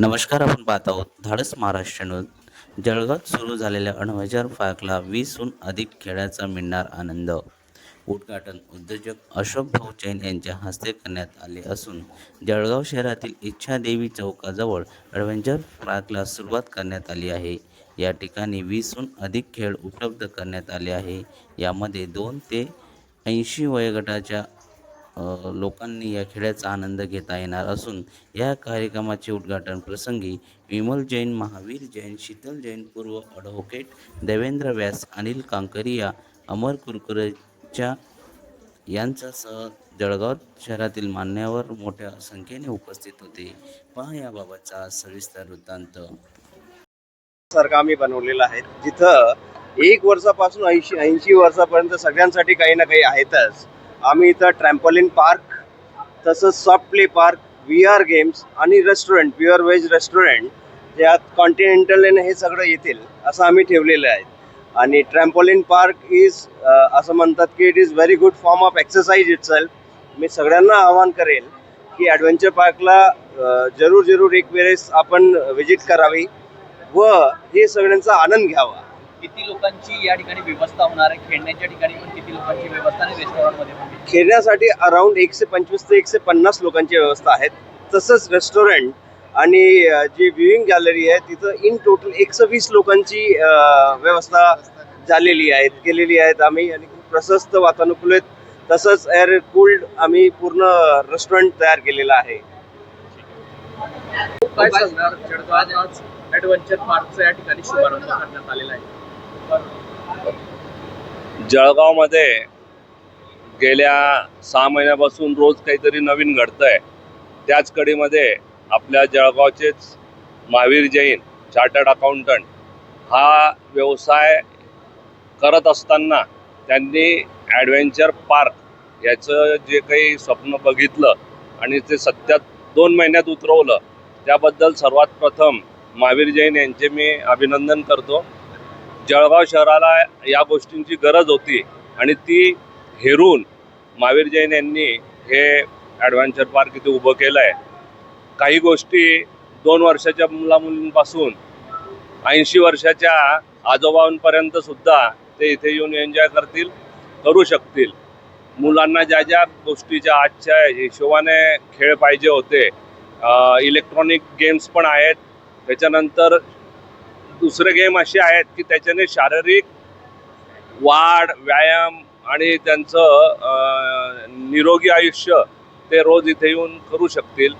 नमस्कार आपण पाहत आहोत धाडस महाराष्ट्र न्यूज. जळगावात सुरू झालेल्या अणवजार पार्कला वीसहून अधिक खेळाचा मिळणार आनंद. उद्घाटन उद्योजक अशोक भाऊ जैन यांच्या हस्ते करण्यात आले असून जळगाव शहरातील इच्छादेवी चौकाजवळ अडव्हेंचर पार्कला सुरुवात करण्यात आली आहे. या ठिकाणी वीसहून अधिक खेळ उपलब्ध करण्यात आले आहे. यामध्ये दोन ते ऐंशी वयोगटाच्या लोकांनी या खेळाचा आनंद घेता येणार असून या कार्यक्रमाचे उद्घाटन प्रसंगी विमल जैन महावीर जैन शीतल जैन पूर्व ॲडव्होकेट देवेंद्र व्यास अनिल कांकरिया अमर कुरकुरेच्या यांच्यासह जळगाव शहरातील मान्यवर मोठ्या संख्येने उपस्थित होते. पहा याबाबतचा सविस्तर वृत्तांत. सारखा आम्ही बनवलेला आहे. जिथं एक वर्षापासून ऐंशी ऐंशी वर्षापर्यंत सगळ्यांसाठी काही ना काही आहेतच. आम्ही इथं ट्रॅम्पॉलिन पार्क तसंच soft play park V R games आणि रेस्टॉरंट प्युअर व्हेज रेस्टॉरंट यात कॉन्टिनेंटल हे सगळं येतील असं आम्ही ठेवलेलं आहे. आणि ट्रॅम्पोलिन पार्क इज असं म्हणतात की it is very good form of exercise it मी सगळ्यांना आवाहन करेल की ॲडव्हेंचर पार्कला जरूर जरूर एक वेळेस आपण व्हिजिट करावी व हे सगळ्यांचा आनंद घ्यावा. किती लोकांची या ठिकाणी व्यवस्था होणार आहे? खेळण्याच्या ठिकाणी पण किती लोकांची व्यवस्था आणि रेस्टॉरंटमध्ये पण? खेळण्यासाठी अराउंड एकशे पंचवीस ते एकशे पन्नास लोकांची व्यवस्था आहे तसंच रेस्टॉरंट आणि जी व्ह्युईंग गॅलरी आहे तिथं इन टोटल एकशे वीस लोकांची व्यवस्था झालेली आहेत केलेली आहेत आम्ही आणि खूप प्रशस्त वातानुकूलित तसंच एअर कूल्ड आम्ही पूर्ण रेस्टॉरंट तयार केलेलं आहे. काय सांगणार? जळगावात आज ऍडव्हेंचर पार्कचा या ठिकाणी शुभारंभ करण्यात आलेला आहे. जळगावमध्ये गेल्या सहा महिन्यापासून रोज काहीतरी नवीन घडतंय. त्याच कडीमध्ये आपल्या जळगावचेच महावीर जैन चार्टर्ड अकाउंटंट हा व्यवसाय करत असताना त्यांनी ॲडव्हेंचर पार्क याचं जे काही स्वप्न बघितलं आणि ते सत्यात दोन महिन्यात उतरवलं त्याबद्दल सर्वात प्रथम महावीर जैन यांचे मी अभिनंदन करतो. जळगाव शहराला या गोष्टींची गरज होती आणि ती हेरून महावीर जैन यांनी हे ॲडव्हेंचर पार्क इथे उभं केलं आहे काही गोष्टी दोन वर्षाच्या मुलामुलींपासून ऐंशी वर्षाच्या आजोबांपर्यंत सुद्धा ते इथे येऊन एन्जॉय करतील करू शकतील. मुलांना ज्या ज्या गोष्टीच्या आजच्या हिशोबाने खेळ पाहिजे होते इलेक्ट्रॉनिक गेम्स पण आहेत. त्याच्यानंतर दुसरे गेम असे आहेत की त्याच्याने शारीरिक वाढ व्यायाम आणि त्यांचं निरोगी आयुष्य ते रोज इथे येऊन करू शकतील.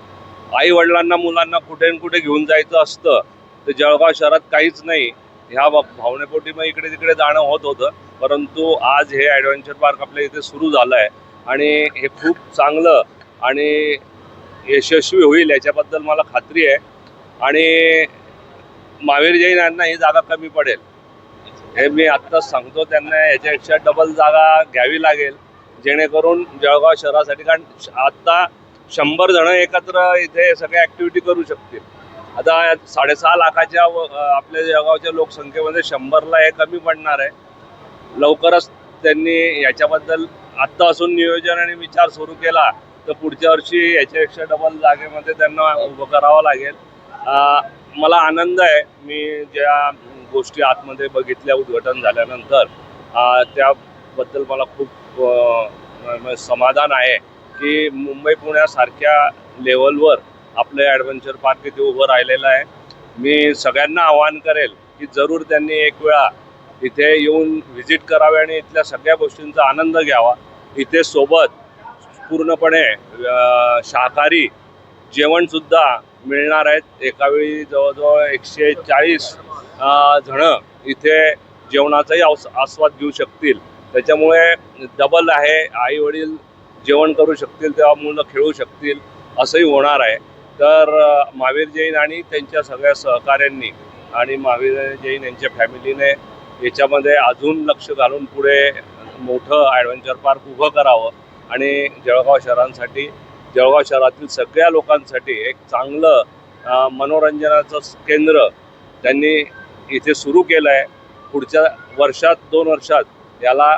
आई वडिलांना मुलांना कुठे न कुठे घेऊन जायचं असतं. तर जळगाव शहरात काहीच नाही. ह्या भावनेपोटी मग इकडे तिकडे जाणं होत होतं. परंतु आज हे ॲडव्हेंचर पार्क आपल्या इथे सुरू झालं आहे आणि हे खूप चांगलं आणि यशस्वी होईल याच्याबद्दल मला खात्री आहे. आणि महावीर जैन यांना ही जागा कमी पडेल. हे मी आत्ताच सांगतो त्यांना याच्यापेक्षा डबल जागा घ्यावी लागेल जेणेकरून जळगाव शहरासाठी कारण श- आत्ता शंभर जण एकत्र इथे सगळ्या ॲक्टिव्हिटी करू शकतील. आता साडेसहा लाखाच्या व- आपल्या जळगावच्या लोकसंख्येमध्ये शंभरला हे कमी पडणार आहे. लवकरच त्यांनी याच्याबद्दल आत्ता असून नियोजन आणि विचार सुरू केला तर पुढच्या वर्षी याच्यापेक्षा डबल जागेमध्ये त्यांना उभं करावं लागेल. मला आनंद आहे. मी ज्या गोष्टी आतमध्ये बघितल्या उद्घाटन झाल्यानंतर त्याबद्दल मला खूप समाधान आहे की मुंबई पुण्यासारख्या लेवलवर आपलं ॲडव्हेंचर पार्क इथे उभं राहिलेलं आहे. मी सगळ्यांना आवाहन करेल की जरूर त्यांनी एक वेळा इथे येऊन व्हिजिट करावे आणि इथल्या सगळ्या गोष्टींचा आनंद घ्यावा. इथे सोबत पूर्णपणे शाकाहारी जेवणसुद्धा मिळणार आहेत. एकावेळी जवळजवळ एकशे चाळीस जणं इथे जेवणाचाही आस आस्वाद घेऊ शकतील. त्याच्यामुळे डबल आहे. आई वडील जेवण करू शकतील तेव्हा मुलं खेळू शकतील असंही होणार आहे. तर महावीर जैन आणि त्यांच्या सगळ्या सहकाऱ्यांनी आणि महावीर जैन यांच्या फॅमिलीने याच्यामध्ये अजून लक्ष घालून पुढे मोठं ॲडव्हेंचर पार्क उभं करावं आणि जळगाव शहरांसाठी जळगाव शहरातील सगळ्या लोकांसाठी एक चांगलं मनोरंजनाचं केंद्र त्यांनी इथे सुरू केलं आहे पुढच्या वर्षात दोन वर्षात याला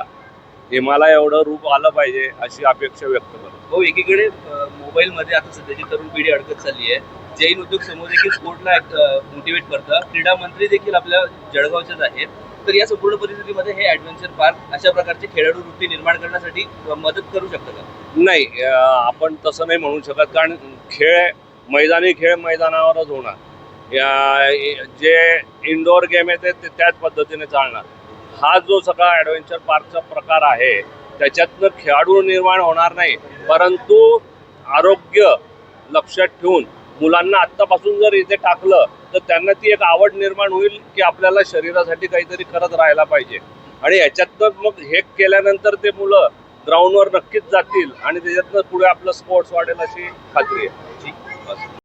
हिमालय एवढं रूप आलं पाहिजे अशी अपेक्षा व्यक्त करतो. हो एकीकडे मोबाईलमध्ये आता सध्याची तरुण पिढी अडकत चालली आहे जैन उद्योग समूह देखील स्पोर्टला मोटिवेट करतं. क्रीडा मंत्री देखील आपल्या जळगावचेच आहेत. तर या संपूर्ण परिस्थितीमध्ये हे ऍडव्हेंचर पार्क अशा प्रकारचे खेळाडू वृत्ती निर्माण करण्यासाठी मदत करू शकतं का? नाही आपण तसं नाही म्हणू शकत कारण खेळ मैदानी खेळ मैदानावरच होणार. या- जे इनडोअर गेम आहे ते ते त्याच पद्धतीने चालणार. हा जो सगळा ॲडव्हेंचर पार्कचा प्रकार आहे त्याच्यातनं खेळाडू निर्माण होणार नाही परंतु आरोग्य लक्षात ठेवून मुलांना आत्तापासून जर इथे टाकलं तर त्यांना ती एक आवड निर्माण होईल की आपल्याला शरीरासाठी काहीतरी करत राहायला पाहिजे. आणि ह्याच्यातनं मग हे केल्यानंतर ते मुलं ग्राउंडवर नक्कीच जातील आणि त्याच्यातनं पुढे आपलं स्पोर्ट्स वाढेल अशी खात्री आहे.